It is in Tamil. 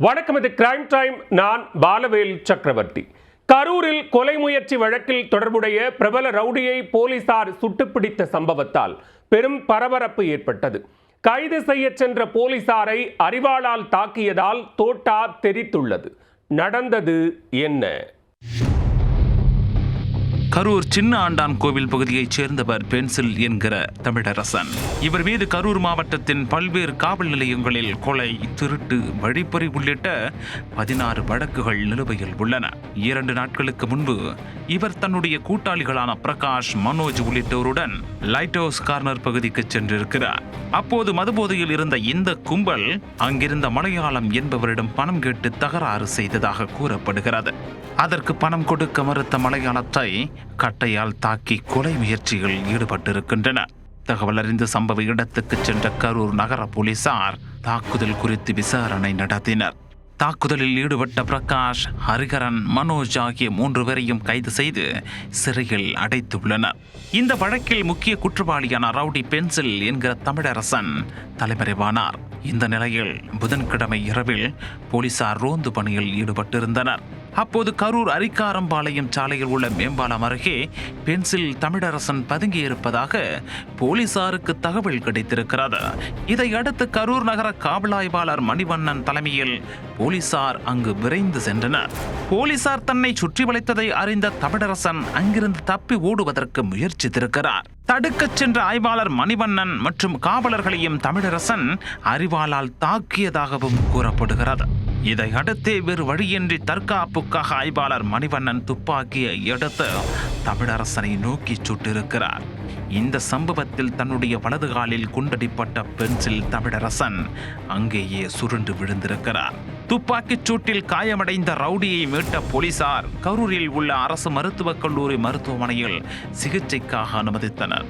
வணக்கம் இது கிரைம் டைம் நான் பாலவேல் சக்கரவர்த்தி. கரூரில் கொலை முயற்சி வழக்கில் தொடர்புடைய பிரபல ரவுடியை போலீசார் சுட்டுப்பிடித்த சம்பவத்தால் பெரும் பரபரப்பு ஏற்பட்டது. கைது செய்யச் சென்ற போலீசாரை அறிவாளால் தாக்கியதால் தோட்டா தெரித்துள்ளது. நடந்தது என்ன? கரூர் சின்ன ஆண்டான் கோவில் பகுதியைச் சேர்ந்தவர் பென்சில் என்கிற தமிழரசன். இவர் மீது கரூர் மாவட்டத்தின் பல்வேறு காவல் நிலையங்களில் கொலை திருட்டு வழிப்பறி உள்ளிட்ட பதினாறு வழக்குகள் நிலுவையில் உள்ளன. இரண்டு நாட்களுக்கு முன்பு இவர் தன்னுடைய கூட்டாளிகளான பிரகாஷ் மனோஜ் உள்ளிட்டோருடன் லைட் ஹவுஸ் கார்னர் பகுதிக்கு சென்றிருக்கிறார். அப்போது மதுபோதையில் இருந்த இந்த கும்பல் அங்கிருந்த மலையாளம் என்பவரிடம் பணம் கேட்டு தகராறு செய்ததாக கூறப்படுகிறது. அதற்கு பணம் கொடுக்க மறுத்த மலையாளத்தை கட்டையால் தாக்கி கொலை முயற்சியில் ஈடுபட்டிருக்கின்றன. தகவல் அறிந்து சம்பவ இடத்துக்கு சென்ற கரூர் நகர போலீசார் தாக்குதல் குறித்து விசாரணை நடத்தினர். தாக்குதலில் ஈடுபட்ட பிரகாஷ் ஹரிகரன் மனோஜ் ஆகிய மூன்று பேரையும் கைது செய்து சிறையில் அடைத்துள்ளனர். இந்த வழக்கில் முக்கிய குற்றவாளியான ரவுடி பென்சில் என்கிற தமிழரசன் தலைமறைவானார். இந்த நிலையில் புதன்கிழமை இரவில் போலீசார் ரோந்து பணியில் ஈடுபட்டிருந்தனர். அப்போது கரூர் அரிக்காரம்பாளையம் சாலையில் உள்ள மேம்பாலம் அருகே பென்சில் தமிழரசன் பதுங்கியிருப்பதாக போலீசாருக்கு தகவல் கிடைத்திருக்கிறது. இதையடுத்து கரூர் நகர காவல் ஆய்வாளர் மணிவண்ணன் தலைமையில் போலீசார் அங்கு விரைந்து சென்றனர். போலீசார் தன்னை சுற்றி வளைத்ததை அறிந்த தமிழரசன் அங்கிருந்து தப்பி ஓடுவதற்கு முயற்சித்திருக்கிறார். தடுக்கச் சென்ற ஆய்வாளர் மணிவண்ணன் மற்றும் காவலர்களையும் தமிழரசன் அறிவாளால் தாக்கியதாகவும் கூறப்படுகிறது. இதை அடுத்தே வேறு வழியின்றி தற்காப்புக்காக ஆய்வாளர் மணிவண்ணன் துப்பாக்கியை எடுத்து தமிழரசனை நோக்கி சுட்டிருக்கிறார். இந்த சம்பவத்தில் தன்னுடைய வலது காலில் குண்டடிப்பட்ட பென்சில் தமிழரசன் அங்கேயே சுருண்டு விழுந்திருக்கிறார். துப்பாக்கிச் சூட்டில் காயமடைந்த ரவுடியை மீட்ட போலீசார் கரூரில் உள்ள அரசு மருத்துவக் கல்லூரி மருத்துவமனையில் சிகிச்சைக்காக அனுமதித்தனர்.